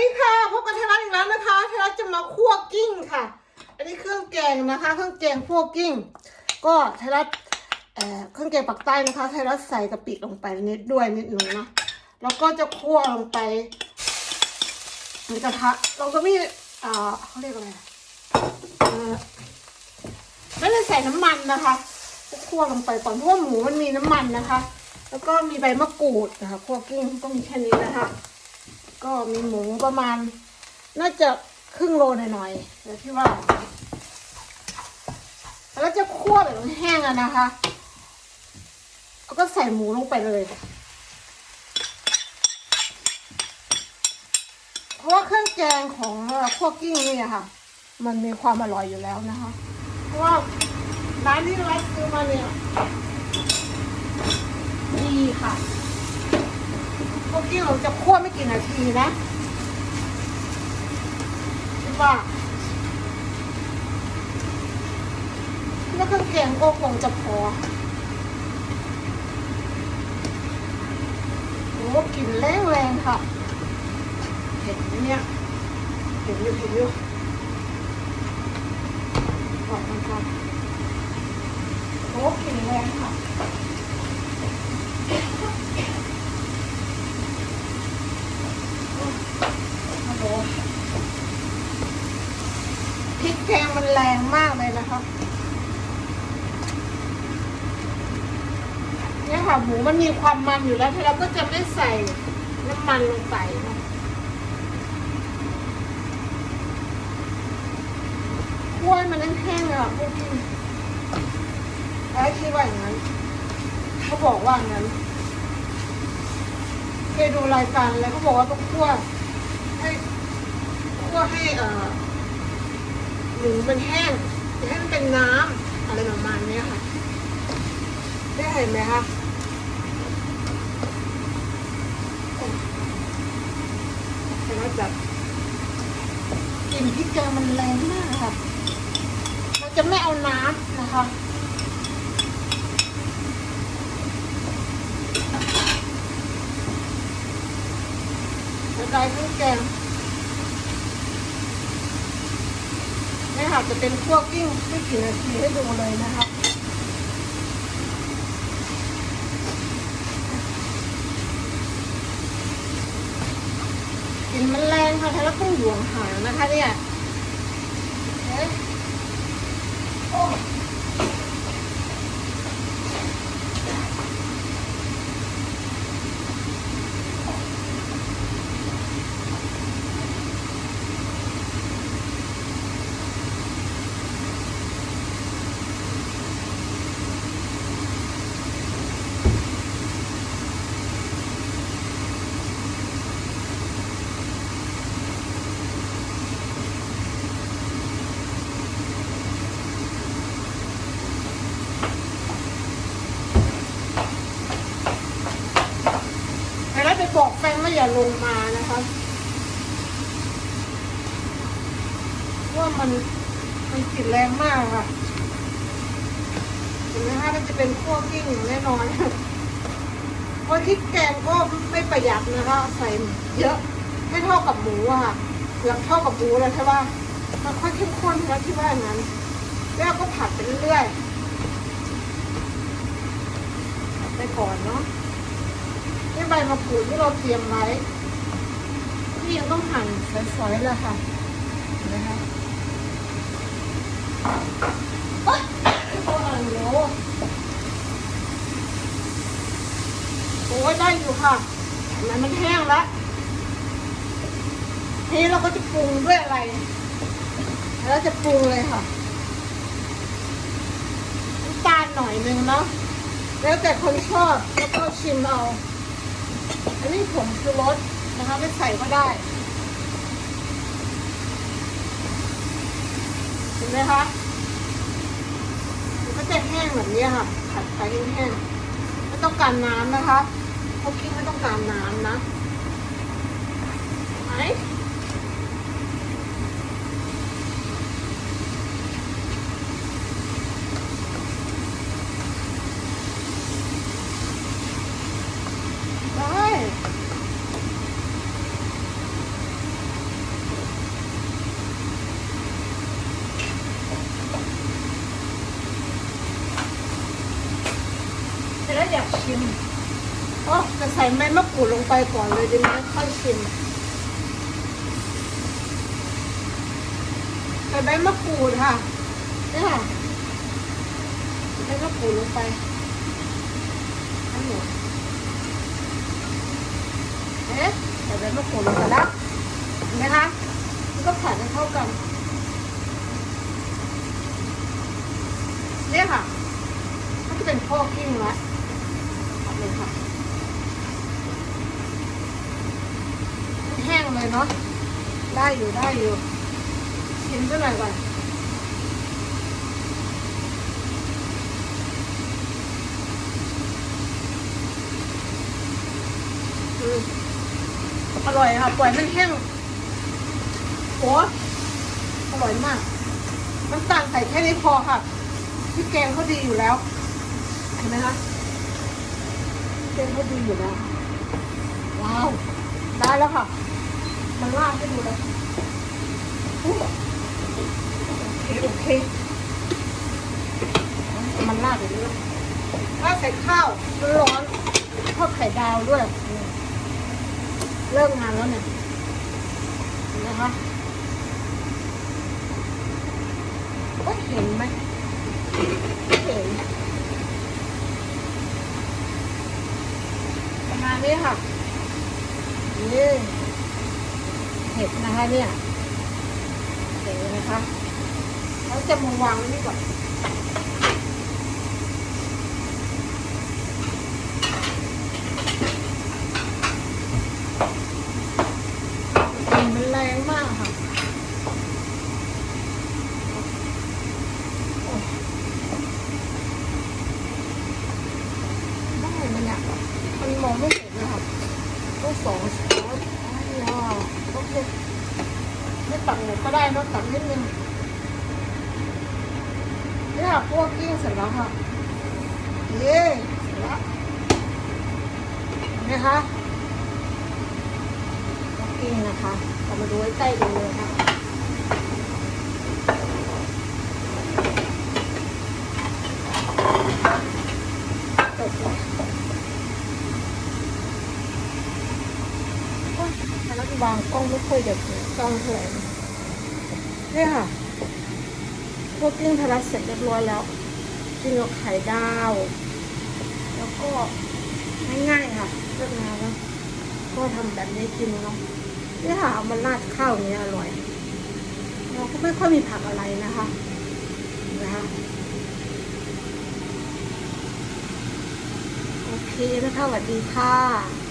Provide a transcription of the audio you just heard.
ดีค่ะพบกับไทยรัฐอีกแล้วนะคะไทยรัฐจะมาคั่วกิ้งค่ะ อันนี้เครื่องแกงนะคะ เครื่องแกงคั่วกิ้ง ก็ไทยรัฐเอ่อเครื่องแกงปักใต้นะคะไทยรัฐใส่กะปิลงไปนิดด้วยนิดหนึ่งนะแล้วก็จะคั่วลงไปในกระทะเราก็มีอ่าเขาเรียกอะไรเออไม่ได้ใส่น้ำมันนะคะก็คั่วลงไปก่อนเพราะว่าหมูมันมีน้ำมันนะคะ แล้วก็มีใบมะกรูดนะคะคั่วกิ้งก็มีแค่นี้นะคะ ก็มีหมูประมาณ น่าจะครึ่งโลหน่อยๆแต่ที่ว่า แล้วจะคั่วแบบแห้งอะนะคะแล้วก็ใส่หมูลงไปเลย เพราะว่าเครื่องแกงของคั่วกิ้งเนี่ยค่ะ มันมีความอร่อยอยู่แล้วนะคะ เพราะว่าร้านที่เราซื้อมาเนี่ยดีค่ะ พวกกี้เราจะคั่วไม่กี่นาทีนะคิดว่าคิดว่เครื่องแกงก็คงจะพอโอ้กลิ่นแรงแรงๆค่ะ เห็นไหมเนี่ย เห็นอยู่เห็นอยู่ออกมาค่ะโอ้กลิ่นแรงค่ะ โอ้โหพ ริกแกงมันแรงมากเลยนะคะเนี่ยค่ะหมูมันมีความมันอยู่แล้วเราก็จะไม่ใส่น้ำมันลงไปนะคั่วให้มันแห้งๆเลยอะพวกพี่ไอ้คิดว่าอย่างนั้นเขาบอกว่างั้นเคยดูรายการแล้วเขาบอกว่าต้องคั่วให้คั่วให้อ่อ หมูมันแห้งอย่าให้มันเป็นน้ำอะไรประมาณนี้ค่ะได้เห็นไหมคะเห็นไหมแบบกลิ่นพริกแกงมันแรงมากค่ะเราจะไม่เอาน้ำนะคะแล้วได้เครื่องแกง ค่ะจะเป็นคั่วกิ้งไม่กี่นาทีให้ดูเลยนะคะกลิ่นมันแรงค่ะแล้วต้งหยวงหางนะคะเนี่ยเอ๊ะโอ้แล้วไปบอกแฟนว่าอย่า ลงมานะคะเพราะว่ามันมันกลิ่นแรงมากค่ะเห็นไหมคะมันจะเป็นคั่วกิ้งแน่นอนเพราะที่แกงก็ไม่ประหยัดนะคะ ใส่เยอะไม่เท่ากับหมูอะค่ะเกือบเท่ากับหมูเลยใช่ป่ะมันค่อยเข้มข้นแล้วที่ว่าอย่างนั้น แล้วก็ผัดไปเรื่อยๆไปก่อนเนาะ นี่ใบมะกรูดที่เราเตรียมไว้ที่ยังต้องหั่นสวยๆเลยค่ะเห็นไหมคะโอ๊ยโอ้ยโหโอ้ยได้อยู่ค่ะเห็นมมันแห้งแล้วทีนี้เราก็จะปรุงด้วยอะไร แล้วจะปรุงเลยค่ะน้ำตาลหน่อยนึงเนาะแล้วแต่คนชอบแล้วก็ชิมเอา อันนี้ผมคือรสนะคะ ไม่ใส่ก็ได้เห็นไหมคะมันก็จะแห้งแบบนี้ค่ะ ผัดไปแห้งๆไม่ต้องการน้ำนะคะพวกกิ้งไม่ต้องการน้ำนะไหนได้ ชิมอ๋อจะใส่ใบมะกรูดลงไปก่อนเลยดีไหมค่อยชิมใส่ใบมะกรูดค่ะเนี่ยค่ะใบมะกรูดลงไปทั้งหมดเอ๊ะใส่ใบมะกรูดลงไปแล้วเห็นไหมคะมันก็ผัดให้เข้ากันเนี่ยค่ะก็จะเป็นข้อกิ้งละทำ เลยค่ะ แห้งเลยเนาะ ได้อยู่ได้อยู่ ชิมสักหน่อยก่อนอืมอร่อยค่ะ ปล่อยมันแห้งโอ้อร่อยมากน้ำตาลใส่แค่นี้พอค่ะพริกแกงเขาดีอยู่แล้ว เห็นไหมคะ พริกแกงเขาดีอยู่แล้วว้าว ได้แล้วค่ะ มันลาดให้ดูเลยอู้โอเคโอเคมันลาดอย่างนี้เลยลาดใส่ข้าวร้อนๆทอดไข่ดาวด้วยนี่เริ่มงานแล้วเนี่ยเห็นไหมคะโอ้ยเห็นไหมเห็นประมาณ นี้ค่ะนี่เห็ดนะคะเนี่ยเห็นไหมคะเราจะมาวางไว้นี่ก่อนกลิ่นมันแรงมากค่ะได้ไหมเนี่ยมันมองไม่เห็น นะครับต้องสองช้อนอ๋อโอเคไม่ตักหมดก็ได้เนอะตักนิดนึงเนี่ยพวกกิ้งเสร็จแล้วค่ะเย้เสร็จแล้วนไหมคะกิ้งนะคะเรามาดูใกล้ๆกันเลยค่ะจบแล้ว โอ๊ย และวางกล้องไม่ค่อยเด็ดกล้องเท่าไหร่นะเนี่ยค่ะพวกกิ้งทะลักเสร็จเรียบร้อยแล้วกินกับไข่ดาว แล้วก็ง่ายๆค่ะเลิกงานแล้วก็ทำแบบนี้กินเนาะเนี่ยค่ะเอามาราดข้าวอย่างเงี้ยอร่อยเราก็ไม่ค่อยมีผักอะไรนะคะนะคะโอเคนะคะสวัสดีค่ะ